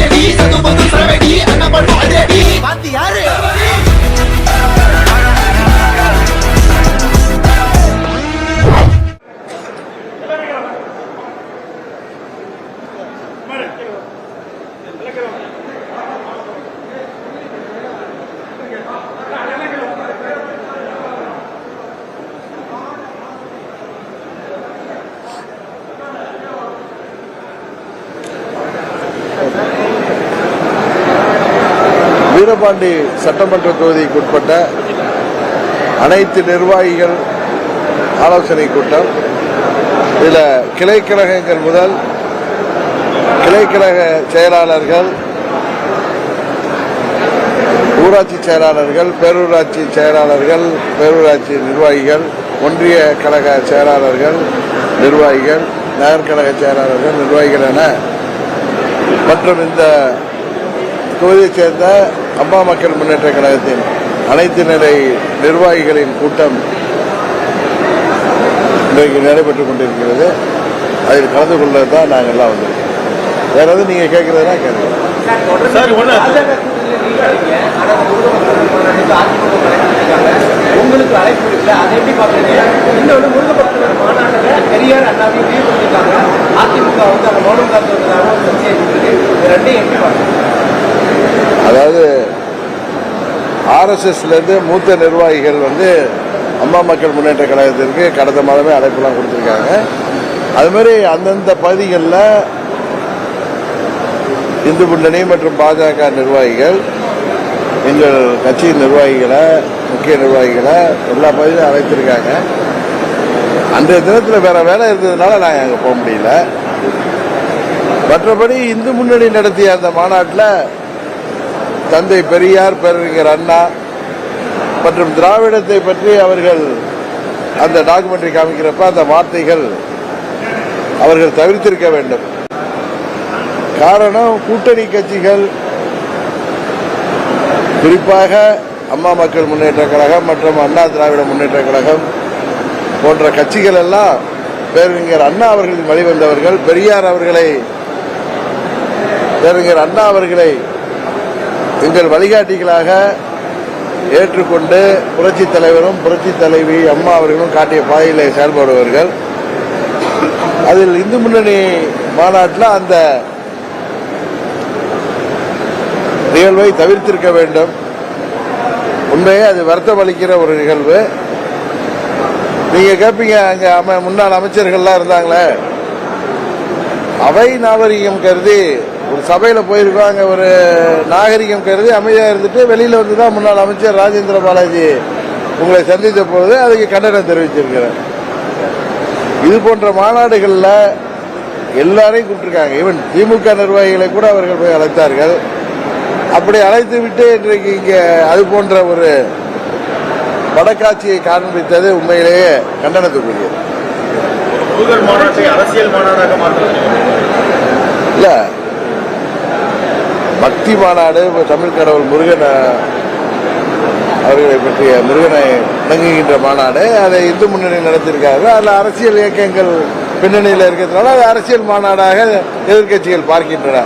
அதிரடி சத்து பத்து சரவெடி அண்ணன் பண்ணும் பாத்தி யாரு வீரபாண்டி சட்டமன்ற தொகுதிக்கு உட்பட்ட அனைத்து நிர்வாகிகள் ஆலோசனை கூட்டம். இதில் கிளைக்கழகங்கள் முதல் கிளைக்கழக செயலாளர்கள் ஊராட்சி செயலாளர்கள் பேரூராட்சி செயலாளர்கள் பேரூராட்சி நிர்வாகிகள் ஒன்றிய கழக செயலாளர்கள் நிர்வாகிகள் நகர்கழக செயலாளர்கள் நிர்வாகிகள் என மற்றும் இந்த தொகுதியைச் சேர்ந்த அம்மா மக்கள் முன்னேற்ற கழகத்தின் அனைத்து நிலை நிர்வாகிகளின் கூட்டம் இன்றைக்கு நடைபெற்றுக் கொண்டிருக்கிறது. அதில் கலந்து கொள்ள தான் நாங்கள் எல்லாம் வந்திருக்கோம் வேற எதுவும் நீங்க கேட்கறதுனா கேட்கலாம் உங்களுக்கு அழைப்பு இருக்குல்ல அதை எப்படி பாக்குறீங்க இன்னொன்று முருகப்பட்டனர் மாநாட்டில் பெரியார் அண்ணாவையும் லீவ் பண்ணிருக்காங்க அதிமுக வந்து அந்த மௌனம் காத்து சர்ச்சை இருக்கு. ரெண்டையும் எப்படி அதாவது ஆர்எஸ்எஸ்லேருந்து மூத்த நிர்வாகிகள் வந்து அம்மா மக்கள் முன்னேற்ற கழகத்திற்கு கடந்த மாதமே அழைப்புலாம் கொடுத்துருக்காங்க. அது மாதிரி அந்தந்த பகுதிகளில் இந்து முன்னணி மற்றும் பாஜக நிர்வாகிகள் எங்கள் கட்சியின் நிர்வாகிகளை முக்கிய நிர்வாகிகளை எல்லா பகுதியிலும் அழைத்திருக்காங்க. அன்றைய தினத்தில் வேற வேலை இருந்ததுனால நாங்கள் அங்கே போக முடியல. மற்றபடி இந்து முன்னணி நடத்திய அந்த மாநாட்டில் தந்தை பெரியார் பேரறிஞர் அண்ணா மற்றும் திராவிடத்தை பற்றி அவர்கள் அந்த டாக்குமெண்ட்ரி காமிக்கிறப்ப அந்த வார்த்தைகள் அவர்கள் தவிர்த்திருக்க வேண்டும். காரணம் கூட்டணி கட்சிகள் குறிப்பாக அம்மா மக்கள் முன்னேற்ற கழகம் மற்றும் அண்ணா திராவிட முன்னேற்ற கழகம் போன்ற கட்சிகள் எல்லாம் பேரறிஞர் அண்ணா அவர்களின் வழிவந்தவர்கள் பெரியார் அவர்களை பேரறிஞர் அண்ணா அவர்களை எங்கள் வழிகாட்டிகளாக ஏற்றுக்கொண்டு புரட்சி தலைவரும் புரட்சி தலைவி அம்மா அவர்களும் காட்டிய பாதையில் செயல்படுவார்கள் அதில் இந்து முன்னணி மாநாட்டில் அந்த நிகழ்வை தவிர்த்திருக்க வேண்டும். உண்மையே அது வருத்தம் அளிக்கிற ஒரு நிகழ்வு. நீங்க கேட்பீங்க அங்க அம- முன்னாள் அமைச்சர்கள்லாம் இருந்தாங்களே. அவை நாகரிகம் கருதி ஒரு சபையில போயிருக்கோம் அங்க ஒரு நாகரிகம் கருதி அமைதியா இருந்துட்டு வெளியில வந்து தான் முன்னாள் அமைச்சர் ராஜேந்திர பாலாஜி உங்களை சந்தித்த பொழுது அதுக்கு கண்டனம் தெரிவிச்சிருக்கிறேன் இது போன்ற மாநாடுகள்ல எல்லாரையும் கூப்பிட்டுருக்காங்க. ஈவன் திமுக நிர்வாகிகளை கூட அவர்கள் போய் அழைத்தார்கள். அப்படி அழைத்து விட்டு இன்றைக்கு இங்க அது போன்ற ஒரு படக்காட்சியை காண்பித்தது உண்மையிலேயே கண்டனத்துக்குரியது. அரசியல் மாநாடாக மாற்றுறது இல்ல பக்தி மாநாடு தமிழ் கடவுள் முருகன் அவர்களை பற்றிய முருகனை வணங்குகின்ற மாநாடு. அதை இந்து முன்னணி நடத்தியிருக்காரு. அதில் அரசியல் இயக்கங்கள் பின்னணியில் இருக்கிறதுனால அது அரசியல் மாநாடாக எதிர்க்கட்சிகள் பார்க்கின்றன.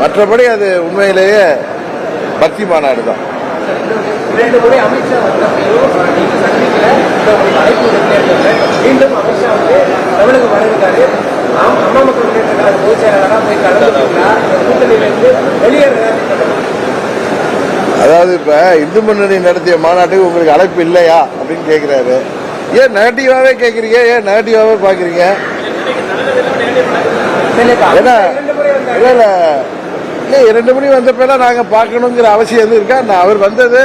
மற்றபடி அது உண்மையிலேயே பக்தி மாநாடு தான் மீண்டும் அமித்ஷா வந்து தமிழகம் அதாவது இப்ப இந்து முன்னணி நடத்திய மாநாட்டுக்கு உங்களுக்கு அழைப்பு இல்லையா அப்படின்னு கேக்குறாரு. ஏன் நெகட்டிவாவே கேக்குறீங்க? ஏன் நெகட்டிவாவே பாக்குறீங்க? ஏன்னா இல்ல இல்ல இல்ல இரண்டு மணி வந்தப்பெல்லாம் நாங்க பார்க்கணுங்கிற அவசியம் எதுவும் இருக்கா? நான் அவர் வந்தது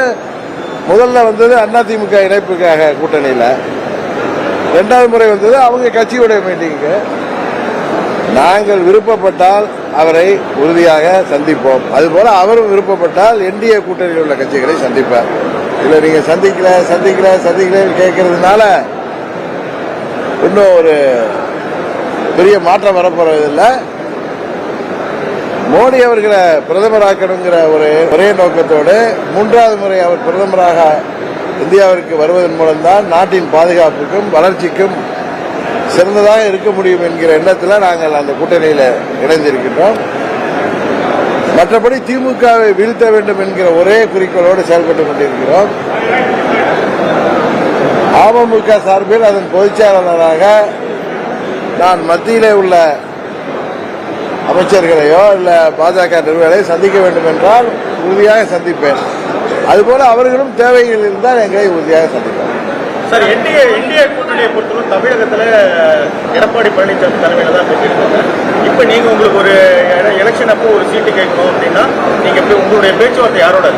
முதல்ல வந்தது அதிமுக இணைப்புக்காக கூட்டணியில. ரெண்டாவது முறை வந்தது அவங்க கட்சியுடைய மீட்டிங்கு நாங்கள் விருப்பப்பட்டால் அவரை உறுதியாக சந்திப்போம். அதுபோல அவரும் விருப்பப்பட்டால் என்டிஏ கூட்டணியில் உள்ள கட்சிகளை சந்திப்பார். இல்ல நீங்க சந்திக்கல சந்திக்கல சந்திக்கல கேட்கறதுனால இன்னும் ஒரு பெரிய மாற்றம் வரப்போறதில்லை. மோடி அவர்களை பிரதமராக்கணுங்கிற ஒரு ஒரே நோக்கத்தோடு மூன்றாவது முறை அவர் பிரதமராக இந்தியாவிற்கு வருவதன் மூலம்தான் நாட்டின் பாதுகாப்புக்கும் வளர்ச்சிக்கும் சிறந்ததாக இருக்க முடியும் என்கிற எண்ணத்தில் நாங்கள் அந்த கூட்டணியில் இணைந்திருக்கின்றோம். மற்றபடி திமுகவை வீழ்த்த வேண்டும் என்கிற ஒரே குறிக்கோளோடு செயல்பட்டுக் கொண்டிருக்கிறோம். அமமுக சார்பில் அதன் பொதுச்செயலாளராக நான் மத்தியிலே உள்ள அமைச்சர்களையோ இல்லை பாஜக நிறுவனங்களையோ சந்திக்க வேண்டும் என்றால் உறுதியாக சந்திப்பேன். அதுபோல அவர்களும் தேவைகள் இருந்தால் எங்களை உறுதியாக சந்திப்பேன் சார் என்டிஏ என்டிஏ கூட்டணியை பொறுத்தவரை தமிழகத்துல எடப்பாடி பழனிசாமி தலைமையில தான் போட்டிருக்காங்க. இப்போ நீங்க உங்களுக்கு ஒரு எல- எலெக்ஷன் அப்போ ஒரு சீட்டு கேட்கணும் அப்படின்னா நீங்க இப்ப உங்களுடைய பேச்சுவார்த்தை யாரோட?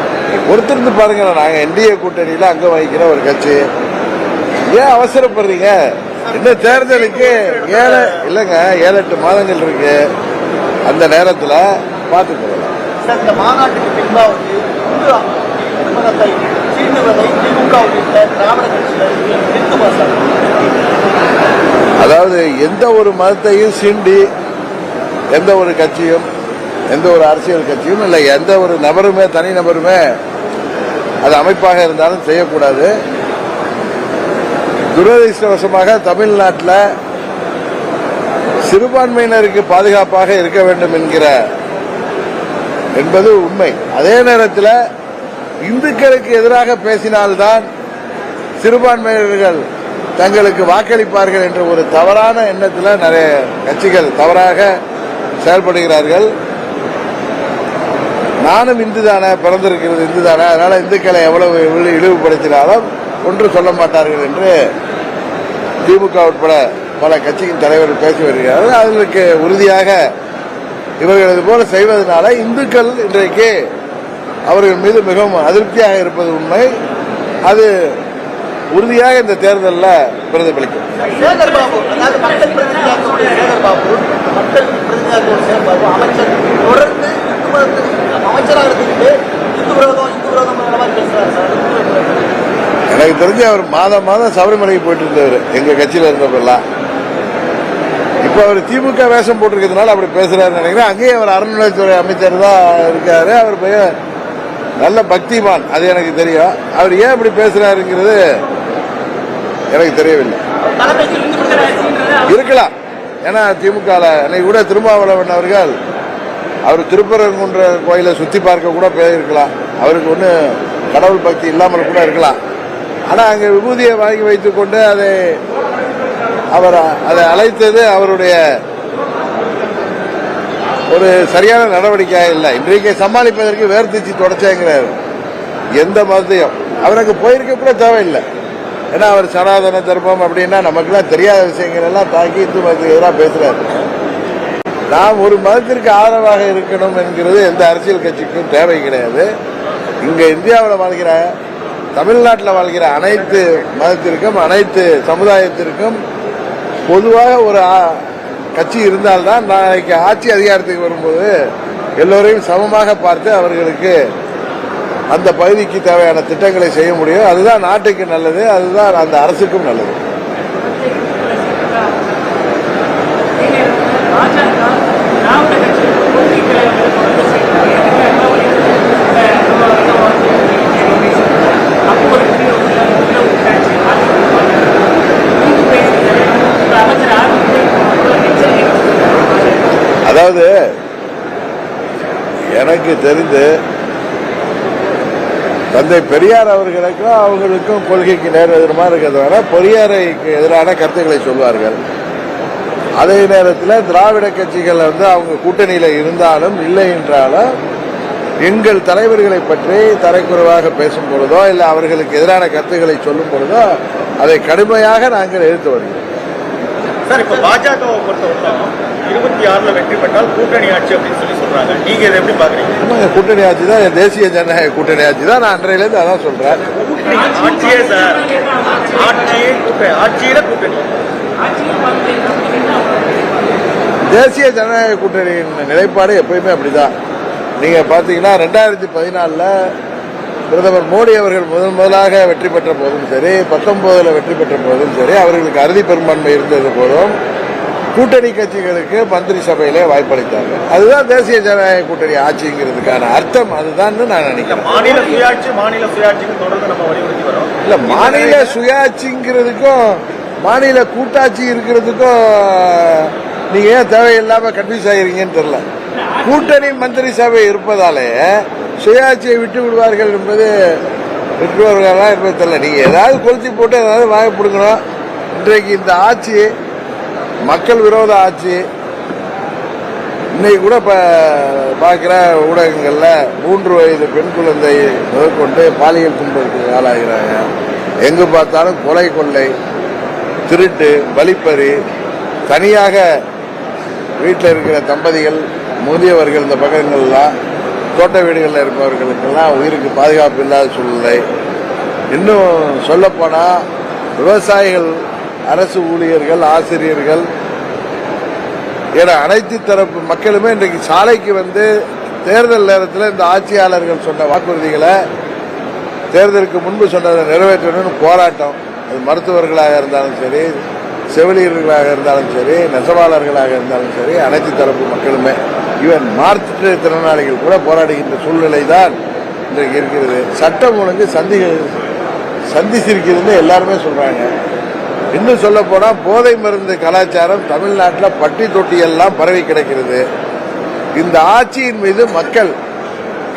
பொறுத்திருந்து பாருங்க நாங்க என்டிஏ கூட்டணியில அங்க வகிக்கிற ஒரு கட்சி. ஏன் அவசரப்படுறீங்க? இன்னும் தேர்தலுக்கு ஏழு இல்லைங்க ஏழு எட்டு மாதங்கள் இருக்கு. அந்த நேரத்துல பார்த்து சார் இந்த மாநாட்டுக்கு இந்து இந்து மதத்தை சீண்டுவதை திமுக உள்ளிட்ட திராவிட அதாவது எந்த ஒரு மதத்தையும் சீண்டி எந்த ஒரு கட்சியும் எந்த ஒரு அரசியல் கட்சியும் இல்லை. எந்த ஒரு நபருமே தனி நபருமே அது அமைப்பாக இருந்தாலும் செய்யக்கூடாது. துரதிருஷ்டவசமாக தமிழ்நாட்டில் சிறுபான்மையினருக்கு பாதுகாப்பாக இருக்க வேண்டும் என்கிற என்பது உண்மை. அதே நேரத்தில் இந்துக்களுக்கு எதிராக பேசினால்தான் சிறுபான்மையினர்கள் தங்களுக்கு வாக்களிப்பார்கள் என்ற ஒரு தவறான எண்ணத்தில் நிறைய கட்சிகள் தவறாக செயல்படுகிறார்கள். நானும் இந்து தானே பிறந்திருக்கிறது இந்து தானே அதனால இந்துக்களை எவ்வளவு இழிவுபடுத்தினாலும் ஒன்று சொல்ல மாட்டார்கள் என்று திமுக உட்பட பல கட்சியின் தலைவர்கள் பேசி வருகிறார்கள். அதற்கு உறுதியாக இவர்கள் இது போல செய்வதனால இந்துக்கள் இன்றைக்கு அவர்கள் மீது மிகவும் அதிருப்தியாக இருப்பது உண்மை. அது உறுதியாக இந்த தேர்தலில் பிரதிபலிக்கும். பேசுறாரு. எனக்கு தெரிஞ்சு அவர் மாதம் மாதம் சபரிமலைக்கு போயிட்டு இருந்தவர் எங்க கட்சியில இருந்தப்பெல்லாம் இப்ப அவர் திமுக வேஷம் போட்டிருக்கிறதுனால அப்படி பேசுறாருன்னு நினைக்கிறேன். அங்கேயும் அவர் அறநிலையத்துறை அமைச்சர் தான் இருக்காரு. அவர் பெயர் நல்ல பக்திமான். அது எனக்கு தெரியும். அவர் ஏன் இப்படி பேசுறாருங்கிறது எனக்கு தெரியவில்லை. இருக்கலாம். ஏன்னா திமுக அன்னைக்கு கூட திருமாவளவன் அவர்கள் அவர் திருப்பரங்குன்ற கோயிலை சுத்தி பார்க்க கூட போயிருக்கலாம். அவருக்கு ஒன்று கடவுள் பக்தி இல்லாமல் கூட இருக்கலாம். ஆனா அங்க விபூதியை வாங்கி வைத்துக் கொண்டு அதை அவர் அதை அழைத்தது அவருடைய ஒரு சரியான நடவடிக்கையாக இல்லை. இன்றைக்கு சமாளிப்பதற்கு வேர்த்திச்சு தொடச்சேங்கிறார். எந்த மதத்தையும். அவருக்கு போயிருக்க கூட தேவையில்லை. ஏன்னா அவர் சனாதன தர்மம் அப்படின்னா நமக்குலாம் தெரியாத விஷயங்கள் எல்லாம் தாக்கி இந்து மதத்துக்கு எதிராக பேசுறாரு. நாம் ஒரு மதத்திற்கு ஆதரவாக இருக்கணும் என்கிறது எந்த அரசியல் கட்சிக்கும் தேவை கிடையாது. இங்க இந்தியாவில் வாழ்கிற தமிழ்நாட்டில் வாழ்கிற அனைத்து மதத்திற்கும் அனைத்து சமுதாயத்திற்கும் பொதுவாக ஒரு கட்சி இருந்தால்தான் நாளைக்கு ஆட்சி அதிகாரத்துக்கு வரும்போது எல்லோரையும் சமமாக பார்த்து அவர்களுக்கு அந்த பகுதிக்கு தேவையான திட்டங்களை செய்ய முடியும். அதுதான் நாட்டுக்கு நல்லது அதுதான் அந்த அரசுக்கும் நல்லது பாஜக திராவிட கட்சிகள் கொள்கை தலைவர்கள் தொடர்ந்து செய்கிறார்கள் அப்போ ஒரு பெரிய உள்ள உள்ள உட்காட்சி அமைச்சர் ஆரம்பித்து எச்சரிக்கை அதாவது எனக்கு தெரிந்து தந்தை பெரியார் அவர்களுக்கும் அவங்களுக்கும் கொள்கைக்கு நேர் எதிரமா இருக்கிறதுனால பெரியாருக்கு எதிரான கருத்துக்களை சொல்வார்கள். அதே நேரத்தில் திராவிட கட்சிகள் வந்து அவங்க கூட்டணியில் இருந்தாலும் இல்லை என்றாலும் எங்கள் தலைவர்களை பற்றி தரைக்குறைவாக பேசும் பொழுதோ இல்லை அவர்களுக்கு எதிரான கருத்துக்களை சொல்லும் பொழுதோ அதை கடுமையாக நாங்கள் எதிர்த்து வருகிறோம். சார் பாஜகவை இருபத்தி ஆறுல வெற்றி பெற்றால் கூட்டணி ஆட்சி அப்படின்னு சொல்லி சொல்றாங்க. நீங்க இதை எப்படி பாக்குறீங்க? கூட்டணி ஆட்சி தான் தேசிய ஜனநாயக கூட்டணி ஆட்சி தான். நான் அன்றையிலேருந்து அதான் சொல்றேன். ஆட்சியே சார். ஆட்சியே கூட்டணி ஆட்சியில கூட்டணி. தேசிய ஜனநாயக கூட்டணியின் நிலைப்பாடு எப்பயுமே அப்படிதான். நீங்க பாத்தீங்கன்னா ரெண்டாயிரத்தி பதினாலுல பிரதமர் மோடி அவர்கள் முதன் முதலாக வெற்றி பெற்ற போதும் சரி பத்தொன்பதுல வெற்றி பெற்ற போதும் சரி அவர்களுக்கு அறுதி பெரும்பான்மை இருந்தது போதும். கூட்டணி கட்சிகளுக்கு மந்திரி சபையிலே வாய்ப்பளித்தாங்க அதுதான் தேசிய ஜனநாயக கூட்டணி ஆட்சிங்கிறதுக்கான அர்த்தம் அதுதான் நான் நினைக்கிறேன். மாநில சுயாட்சி மாநில சுயாட்சிக்கு தொடர்ந்து நம்ம வலியுறுத்தி வரோம். இல்ல மாநில சுயாட்சிங்கிறதுக்கும் மாநில கூட்டாட்சி இருக்கிறதுக்கும் நீங்க ஏன் தேவையில்லாம கன்ஃபியூஸ் ஆகிறீங்கன்னு தெரியல. கூட்டணி மந்திரி சபை இருப்பதாலே சுயாட்சியை விட்டு விடுவார்கள் என்பது விட்டுவார்களா என்பது தெரியல. நீங்க ஏதாவது கொளுத்தி போட்டு ஏதாவது வாய பிடுங்கணும் இன்றைக்கு இந்த ஆட்சி மக்கள் விரோத ஆட்சி. இன்னைக்கு கூட இப்ப பார்க்குற ஊடகங்கள்ல மூன்று வயது பெண் குழந்தை முதற்கொண்டு பாலியல் துன்பத்துக்கு ஆளாகிறாங்க. எங்கு பார்த்தாலும் கொலை கொள்ளை திருட்டு வழிப்பறி. தனியாக வீட்டில் இருக்கிற தம்பதிகள் முதியவர்கள் இந்த பக்கங்கள்லாம் தோட்ட வீடுகளில் இருப்பவர்களுக்கெல்லாம் உயிருக்கு பாதுகாப்பு இல்லாத சூழ்நிலை. இன்னும் சொல்லப்போனால் விவசாயிகள் அரசு ஊழியர்கள் ஆசிரியர்கள் என அனைத்து தரப்பு மக்களுமே இன்றைக்கு சாலைக்கு வந்து தேர்தல் நேரத்தில் இந்த ஆட்சியாளர்கள் சொன்ன வாக்குறுதிகளை தேர்தலுக்கு முன்பு சொன்னதை நிறைவேற்றணும்னு போராட்டம். அது மருத்துவர்களாக இருந்தாலும் சரி செவிலியர்களாக இருந்தாலும் சரி நெசவாளர்களாக இருந்தாலும் சரி அனைத்து தரப்பு மக்களுமே ஈவன் மாற்றுத்திறனாளிகள் கூட போராடுகின்ற சூழ்நிலை தான் இன்றைக்கு இருக்கிறது. சட்டம் ஒழுங்கு சந்தி சந்திச்சிருக்கிறதுன்னு எல்லாருமே சொல்றாங்க. இன்னும் சொல்ல போனா போதை மருந்து கலாச்சாரம் தமிழ்நாட்டில் பட்டி தொட்டி எல்லாம் பரவி கிடக்கிறது. இந்த ஆட்சியின் மீது மக்கள்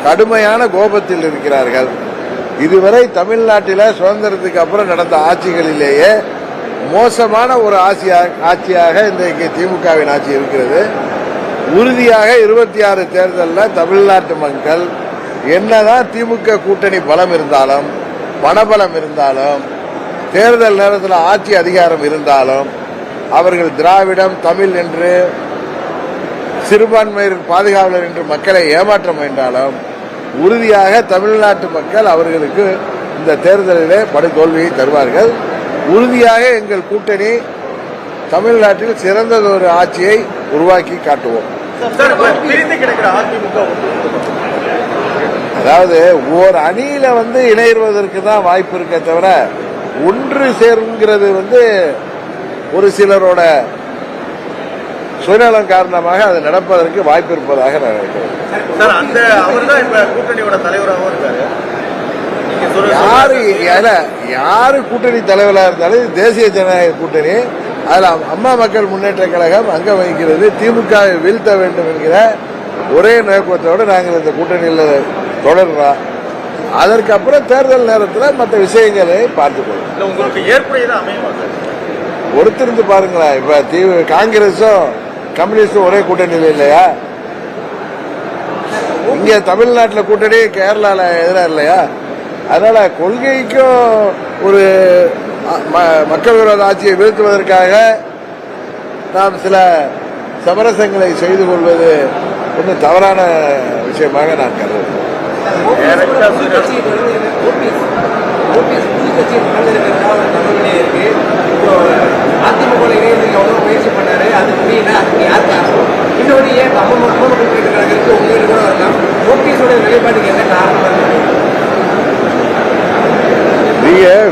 கடுமையான கோபத்தில் இருக்கிறார்கள். இதுவரை தமிழ்நாட்டில் சுதந்திரத்துக்கு அப்புறம் நடந்த ஆட்சிகளிலேயே மோசமான ஒரு ஆட்சியாக ஆட்சியாக இன்றைக்கு திமுகவின் ஆட்சி இருக்கிறது. உறுதியாக இருபத்தி ஆறு தேர்தலில் தமிழ்நாட்டு மக்கள் என்னதான் திமுக கூட்டணி பலம் இருந்தாலும் பணபலம் இருந்தாலும் தேர்தல் நேரத்தில் ஆட்சி அதிகாரம் இருந்தாலும் அவர்கள் திராவிடம் தமிழ் என்று சிறுபான்மையினர் பாதுகாவலர் என்று மக்களை ஏமாற்ற முயன்றாலும் உறுதியாக தமிழ்நாட்டு மக்கள் அவர்களுக்கு இந்த தேர்தலிலே படுதோல்வியை தருவார்கள். உறுதியாக எங்கள் கூட்டணி தமிழ்நாட்டில் சிறந்ததொரு ஆட்சியை உருவாக்கி காட்டுவோம். அதாவது ஒரு அணியில வந்து இணைவதற்கு தான் வாய்ப்பு இருக்கே தவிர ஒன்று சேர்ங்கிறது வந்து ஒரு சிலரோட சுயநலம் காரணமாக அது நடப்பதற்கு வாய்ப்பு இருப்பதாக நான் நினைக்கிறேன். யாரு யாரு கூட்டணி தலைவரா இருந்தாலும் தேசிய ஜனநாயக கூட்டணி. அதுல அம்மா மக்கள் முன்னேற்ற கழகம் அங்க வகிக்கிறது. திமுக வை வீழ்த்த வேண்டும் என்கிற ஒரே நோக்கத்தோடு நாங்கள் இந்த கூட்டணியில் தொடர்றோம். அதற்கு அப்புறம் தேர்தல் நேரத்தில் மற்ற விஷயங்களை பார்த்துக்கொள்வோம் இல்ல உங்களுக்கு ஏற்புடையதான் பொறுத்திருந்து பாருங்களேன் இப்ப தீவு காங்கிரஸும் கம்யூனிஸ்டும் ஒரே கூட்டணியில் இல்லையா? இங்க தமிழ்நாட்டில் கூட்டணி கேரளால எதிராக இல்லையா? அதனால கொள்கைக்கும் ஒரு மக்கள் விரோத ஆட்சியை வீழ்த்துவதற்காக நாம் சில சமரசங்களை செய்து கொள்வது ஒன்றும் தவறான விஷயமாக நான் கருதுகிறேன்.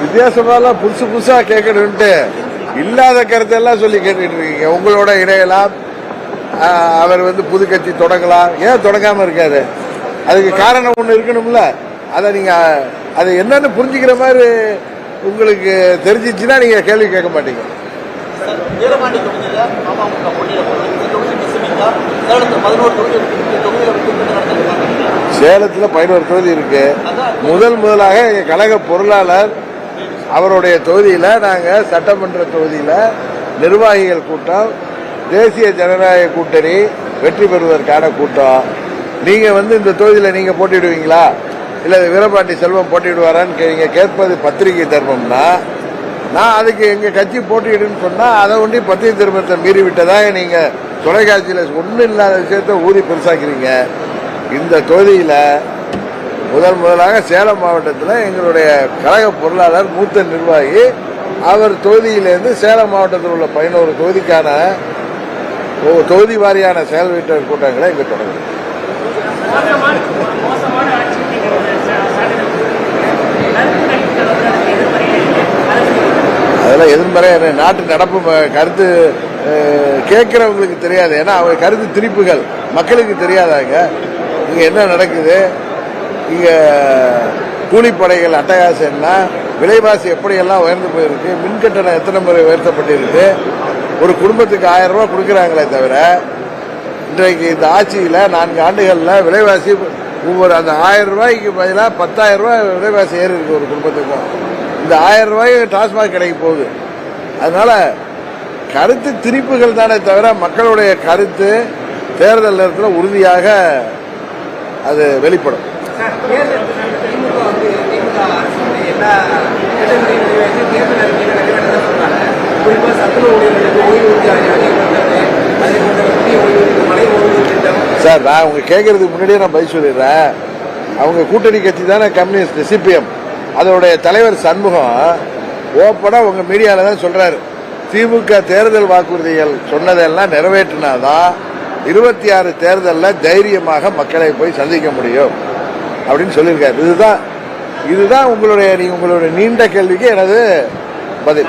வித்தியாசமாலாம் புதுசு புதுசா கேட்கணும்ட்டு இல்லாத கருத்தெல்லாம் சொல்லி கேட்டுட்டு இருக்கீங்க உங்களோட இணையலாம் அவர் வந்து புது கட்சி தொடங்கலாம். ஏன் தொடங்காம இருக்காரு? அதுக்கு காரணம் ஒண்ணு இருக்கணும்ல. அதை நீங்க அது என்னன்னு புரிஞ்சுக்கிற மாதிரி உங்களுக்கு தெரிஞ்சிச்சுன்னா நீங்க கேள்வி கேட்க மாட்டீங்க. சேலத்தில் பதினோரு தொகுதி இருக்கு. முதல் முதலாக எங்க கழக பொருளாளர் அவருடைய தொகுதியில நாங்க சட்டமன்ற தொகுதியில நிர்வாகிகள் கூட்டம் தேசிய ஜனநாயக கூட்டணி வெற்றி பெறுவதற்கான கூட்டம். நீங்க வந்து இந்த தொகுதியில நீங்க போட்டிடுவீங்களா இல்ல வீரபாண்டி செல்வம் போட்டிடுவாரான்னு கே- கேட்பது பத்திரிகை தர்மம்னா நான் அதுக்கு எங்க கட்சி போட்டியிடுன்னு சொன்னா அதை ஒன்றி பத்திரிகை தர்மத்தை மீறி விட்டதாக நீங்க தொலைக்காட்சியில் ஒண்ணும் இல்லாத விஷயத்த ஊதி பெருசாக்கிறீங்க. இந்த தொகுதியில முதல் முதலாக சேலம் மாவட்டத்தில் எங்களுடைய கழக பொருளாளர் மூத்த நிர்வாகி அவர் தொகுதியிலேருந்து சேலம் மாவட்டத்தில் உள்ள பதினோரு தொகுதிக்கான தொகுதி வாரியான செயல் வீட்டர் கூட்டங்களை இங்கே தொடங்குது அதெல்லாம் எதிர்மறையான நாட்டு நடப்பு கருத்து கேட்குறவங்களுக்கு கேட்கிறவங்களுக்கு தெரியாது. ஏன்னா அவங்க கருத்து திரிப்புகள். மக்களுக்கு தெரியாதாங்க. இங்க என்ன நடக்குது? இங்க கூலிப்படைகள் அட்டகாசம் என்ன? விலைவாசி எப்படியெல்லாம் உயர்ந்து போயிருக்கு? மின்கட்டணம் எத்தனை முறை உயர்த்தப்பட்டிருக்கு? ஒரு குடும்பத்துக்கு ஆயிரம் ரூபாய் கொடுக்குறாங்களே தவிர இன்றைக்கு இந்த ஆட்சியில் நான்கு ஆண்டுகளில் விலைவாசி ஒவ்வொரு அந்த ஆயிரம் ரூபாய்க்கு பதிலாக பத்தாயிரம் ரூபாய் விலைவாசி ஏறி இருக்கு ஒரு குடும்பத்துக்கும் இந்த ஆயிரம் ரூபாய் டாஸ்மாக் கிடைக்க போகுது. அதனால கருத்து திரிப்புகள் தானே தவிர மக்களுடைய கருத்து தேர்தல் நேரத்தில் உறுதியாக அது வெளிப்படும். குறிப்பாக தேர்தல் திமுக வந்து திமுக சத்துணவு சார் நான் அவங்க கேட்கறதுக்கு முன்னாடியே நான் பதில் சொல்லிடுறேன். அவங்க கூட்டணி கட்சி தானே கம்யூனிஸ்ட் சிபிஎம். அதோடைய தலைவர் சண்முகம் ஓப்பனாக உங்கள் மீடியாவில் தான் சொல்கிறாரு திமுக தேர்தல் வாக்குறுதிகள் சொன்னதெல்லாம் நிறைவேற்றினாதான் இருபத்தி ஆறு தேர்தலில் தைரியமாக மக்களை போய் சந்திக்க முடியும் அப்படின்னு சொல்லியிருக்காரு. இதுதான் இதுதான் உங்களுடைய நீ- உங்களுடைய நீண்ட கேள்விக்கு எனது பதில்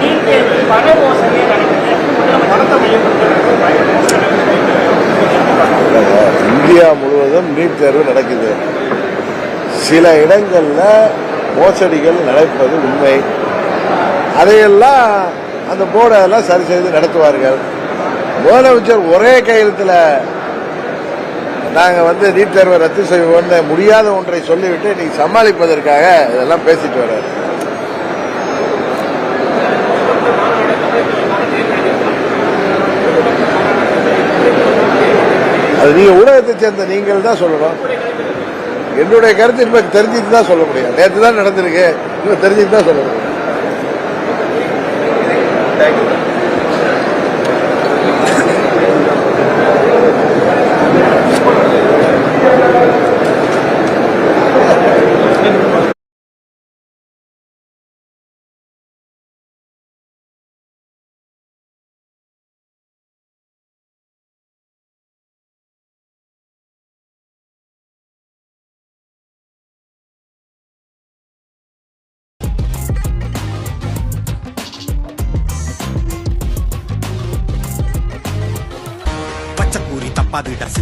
நீட் தேர்வு பண மோசடியே நடக்குது முதலமைச்சர் இந்தியா முழுவதும் நீட் தேர்வு நடக்குது. சில இடங்களில் மோசடிகள் நடப்பது உண்மை. அதையெல்லாம் அந்த போர்டு அதெல்லாம் சரி செய்து நடத்துவார்கள். முதலமைச்சர் ஒரே கையெழுத்தில் நாங்கள் வந்து நீட் தேர்வை ரத்து செய்வோம்னு முடியாத ஒன்றை சொல்லிவிட்டு இன்னைக்கு சமாளிப்பதற்காக இதெல்லாம் பேசிட்டு வர்றாரு. அது நீங்க ஊடகத்தை சேர்ந்த நீங்கள் தான் சொல்லணும். என்னுடைய கருத்து இப்ப தெரிஞ்சுட்டு தான் சொல்ல முடியும். நேற்று தான் நடந்திருக்கு. இன்னும் தெரிஞ்சுட்டு தான் சொல்ல முடியும்.